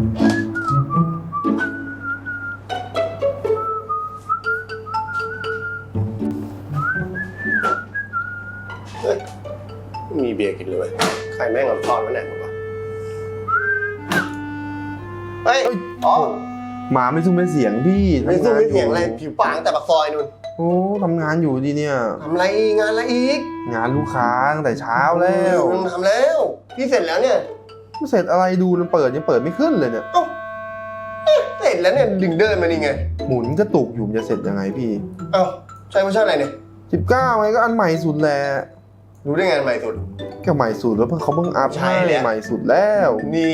เฮ้ยไม่มีเบียร์กินเลยเว้ยใครแม่งเอาทอดมาไหนหมดวะเฮ้ยเอ้ยอ๋อ หมาไม่ซุ้มไม่เสียงพี่ไม่สู้ไม่เสียงอะไรทำานผิวปากตั้งแต่ปากซอยนู่นโอ้ทำงานอยู่ดีเนี่ย ทำอะไรอีกงานอะไรอีกงานลูกค้าตั้งแต่เช้าแล้วมึงทำแล้ว พี่เสร็จแล้วเนี่ย เสร็จอะไรดูมันเปิดยังเปิดไม่ขึ้นเลยเนี่ย เอ้าเอ๊ะเสร็จแล้วเนี่ยดึงเดินมานี่ไง หมุนกระตุกอยู่มันจะเสร็จยังไงพี่เอ้าใช้เวอร์ชันอะไรเนี่ย19ไงก็อันใหม่สุดแหละรู้ได้ไงอันใหม่สุด ก็ใหม่สุดแล้วเพิ่งเขาเพิ่งอัพใช่แล้ว ใหม่สุดแล้ว นี่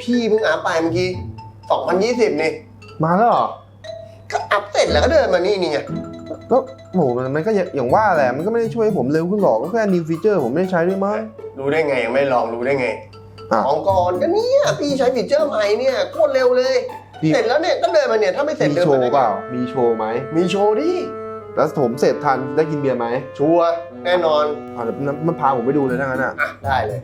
พี่เพิ่งอัพไปเมื่อกี้ 2020 นี่ มาแล้วเหรอก็อัพเสร็จแล้วก็เดินมานี่นี่ไง แล้วโหมันมันก็อย่างว่าแหละมันก็ไม่ได้ช่วยให้ผมเร็วขึ้นหรอกก็แค่ new feature ผมไม่ได้ใช้ด้วยมั้งรู้ได้ไงยังไม่ลองรู้ได้ไงอะ ของก่อนก็เนี่ยพี่ใช้ฟีเจอร์ใหม่เนี่ยโคตรเร็วเลย พี่ เสร็จแล้วเนี่ยก็เดินมาเนี่ยถ้าไม่เสร็จมีเดินโชมาว์ได้เปล่า มีโชว์ไหม มีโชว์ดิแล้วผมเสร็จทันได้กินเบียร์ไหมชัวร์แน่นอนอะเดี๋ยวมันพาผมไปดูเลยทั้งนั้นอะ อะได้เลย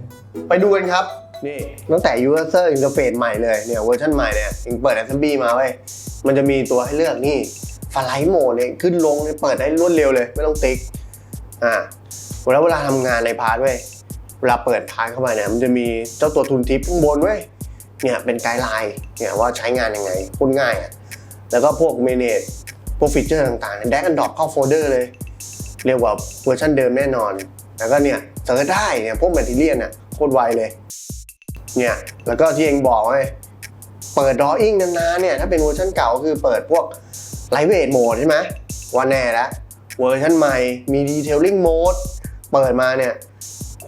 ไปดูกันครับ นี่ตั้งแต่ user interface ใหม่เลยเนี่ยเวอร์ชันใหม่เนี่ยยังเปิด Assembly มาเว้ยมันจะมีตัวให้เลือกนี่ฟลายโหมดเนี่ยขึ้นลงเนี่ยเปิดได้รวดเร็วเลย ไม่ต้องติ๊กอ่าแล้วเวลาทำงานในพาร์ทเว้ย เวลาเปิดพาร์ทเข้ามาเนี่ยมันจะมีเจ้าตัวทุนทิปข้างบนเว้ยเนี่ยเป็นไกด์ไลน์เนี่ยว่าใช้งานยังไงพูดง่ายอะแล้วก็พวกเมเนจพวกฟีเจอร์ต่างๆแดกอันดรอปเข้าโฟลเดอร์เลย เรียกว่าเวอร์ชันเดิมแน่นอน แล้วก็เนี่ยเซิร์ชได้เนี่ยพวกแมทเทียนอะโคตรไวเลยเนี่ยแล้วก็ที่เองบอกไว้เปิดดออิ่งนานๆเนี่ยถ้าเป็นเวอร์ชันเก่าก็คือเปิดพวกไลท์เวทโหมดใช่ไหมว่าแน่แล้วเวอร์ชันใหม่มีดีเทลลิ่งโหมดเปิดมาเนี่ย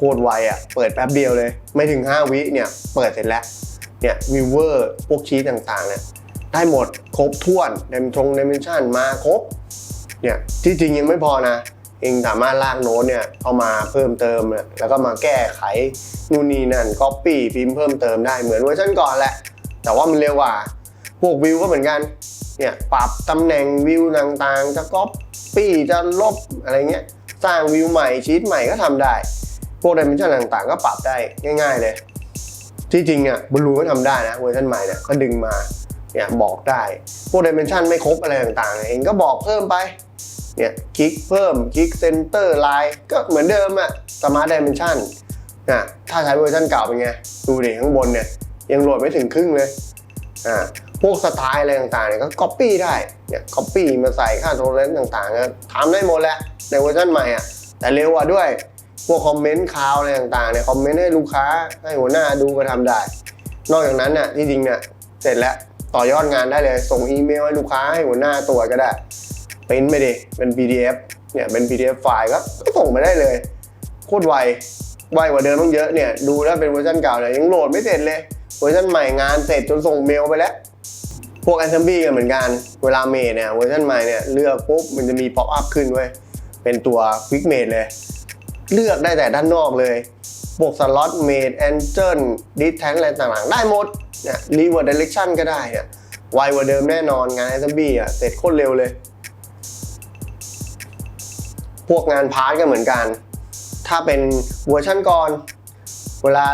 คตรไวอะ เปิดแป๊บเดียวเลย ไม่ถึง 5 วิเนี่ย เปิดเสร็จแล้ว เนี่ยวิวเวอร์พวกชีตต่างๆเนี่ยได้หมดครบถ้วนเดมทงเดมชันมาครบ เนี่ย ที่จริงยังไม่พอนะเองสามารถลากโน้ตเนี่ยเอามาเพิ่มเติมเนี่ยแล้วก็มาแก้ไขนู่นนี่นั่นก๊อปปี้พิมพ์เพิ่มเติมได้เหมือนเวอร์ชันก่อนแหละ แต่ว่ามันเร็วกว่า พวกวิวก็เหมือนกัน เนี่ยปรับตำแหน่งวิวต่างๆ จะก๊อปปี้จะลบอะไรเงี้ย สร้างวิวใหม่ชีตใหม่ก็ทำได้ พวกดิเมนชันต่างๆ ก็ปรับได้ง่าย ๆ เลย ที่จริงอะบอลลูนก็ทำได้นะเวอร์ชันใหม่เนี่ยก็ดึงมาเนี่ยบอกได้ พวกดิเมนชันไม่ครบอะไรต่างๆเนี่ยเองก็บอกเพิ่มไปเนี่ยคลิกเพิ่มคลิกเซนเตอร์ไลน์ก็เหมือนเดิมอะสมาร์ทดิเมนชันนะถ้าใช้เวอร์ชันเก่าเป็นไง ดูดิข้างบนเนี่ยยังโหลดไม่ถึงครึ่งเลยอ่าพวกสไตล์อะไรต่างๆเนี่ยก็ก๊อปปี้ได้เนี่ยก๊อปปี้มาใส่ค่าโทรเลนต์ต่างๆก็ทำได้หมดแหละในเวอร์ชันใหม่อะแต่เร็วกว่าด้วย พวกคอมเมนต์คาวอะไรต่างๆเนี่ยคอมเมนต์ให้ลูกค้าให้หัวหน้าดูก็ทำได้ นอกจากนั้นน่ะที่จริงเนี่ยเสร็จแล้วต่อยอดงานได้เลย ส่งอีเมลให้ลูกค้าให้หัวหน้าตรวก็ได้ปริ้นไปดิเป็น PDF เนี่ยเป็น PDF ไฟล์ก็ส่งไปได้เลยโคตรไวไวกว่าเดิมต้องเยอะเนี่ยดูแล้วเป็นเวอร์ชันเก่าเนี่ยยังโหลดไม่เสร็จเลยเวอร์ชันใหม่งานเสร็จจนส่งเมลไปแล้วพวก Assembly ก็เหมือนกัน เวลาเมดเนี่ยเวอร์ชันใหม่เนี่ยเลือกปุ๊บมันจะมีป๊อปอัพขึ้นเว้ยเป็นตัว Quick Made เลย เลือกได้แต่ด้านนอกเลยพวกสล็อตเมดแอนเจิลดิสแทนอะไรต่างๆ ได้หมดเนี่ยรีเวิร์ดเดเรคชั่นก็ได้เนี่ยไวกว่าเดิมแน่นอนงาน Assembly อะเสร็จโคตรเร็วเลย พวกงานพาร์ทก็เหมือนกัน ถ้าเป็นเวอร์ชันก่อน เวลา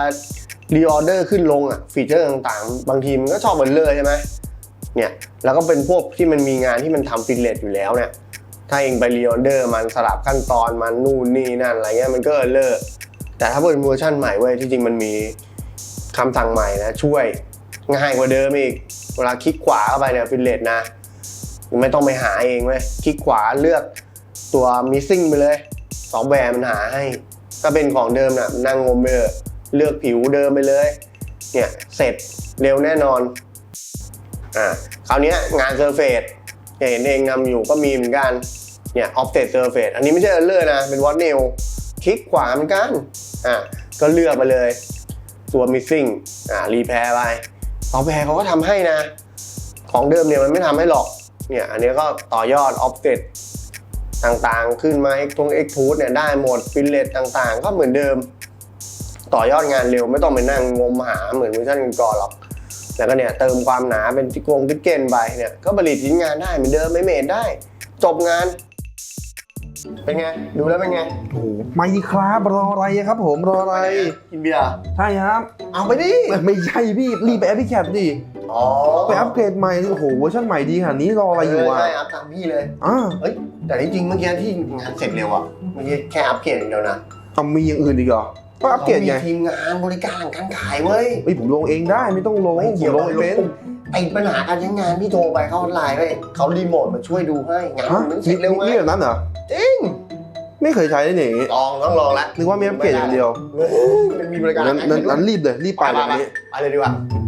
รีออเดอร์ขึ้นลงอะฟีเจอร์ต่างๆ บางทีมันก็ชอบเหมือนเลยใช่ไหมเนี่ยแล้วก็เป็นพวกที่มันมีงานที่มันทำฟิลเลตอยู่แล้วเนี่ย ถ้าเองไปรีออเดอร์มันสลับขั้นตอนมันนู่นนี่นั่นอะไรเงี้ยมันก็เออเลอร์แต่ถ้าเป็นเวอร์ชันใหม่เว้ยที่จริงมันมีคำสั่งใหม่นะช่วยง่ายกว่าเดิมอีก เวลาคลิกขวาเข้าไปเนี่ยฟิลเลตนะ ไม่ต้องไปหาเองเว้ยคลิกขวาเลือกตัว missing ไปเลยซอฟต์แวร์มันหาให้ ถ้าเป็นของเดิมน่ะนั่งงมไปเลยเลือกผิวเดิมไปเลย เนี่ยเสร็จเร็วแน่นอนอ่าคราวนี้งาน Surface เนี่ยเห็นเองนำอยู่ก็มีเหมือนกัน เนี่ย Offset Surface อันนี้ไม่ใช่ Error นะ เป็น What New คลิกขวาเหมือนกัน อ่าก็เลือกไปเลย ตัว missing อ่า repair ไปซอฟต์แวร์เขาก็ทำให้นะ ของเดิมเนี่ยมันไม่ทำให้หรอก เนี่ยอันนี้ก็ต่อยอด offset ต่างๆ ขึ้นมา x ทง x ทูดเนี่ยได้หมดฟิลเลตต่างๆ ก็เหมือนเดิม ต่อยอดงานเร็วไม่ต้องไปนั่งงมหาเหมือนเวอร์ชันก่อนหรอก แล้วก็เนี่ยเติมความหนาเป็นทิกงทิกเกนไปเนี่ยก็ผลิตชิ้นงานได้เหมือนเดิมไม่เมดได้ จบงาน เป็นไง ดูแล้วเป็นไง โอ้โหไม่ครับรออะไรครับ ผมรออะไร กินเบียร์ใช่ครับเอาไปดิไม่ใช่พี่รีบไปแอปพลิแคปดิอ๋อไปอัปเกรดใหม่โอ้โหเวอร์ชันใหม่ดีขนาดนี้รออะไรอยู่อะใช่อัพตามพี่เลยอ่าเอ้ยแต่ที่จริงเมื่อกี้ที่งานเสร็จเร็วอะเมื่อกี้แค่อัปเกรดอย่างเดียวนะเอามีอย่างอื่นอีกเหรอ ก็อัปเกรดไงขามีทีมงานบริการหลังการขายเว้ยเฮ้ยผมลงเองได้ไม่ต้องลงไม่ผมเกี่ยวลกับงเองเป็นติดปัญหาการใช้งานพี่โทรไปเข้าออนไลน์ไปเขารีโมทมาช่วยดูให้งานฮะมันเสร็จเร็วไงนี่แบบนั้นเหรอจริงไม่เคยใช้เลยนี่ลองต้องลองละนึกว่ามีอัปเกรดอย่างเดียวเฮ้ยมันมีบริการนั้นนั้นนั้นรีบเลยรีบไปไปเลยไปวันนี้ ไปเลยดีกว่าไ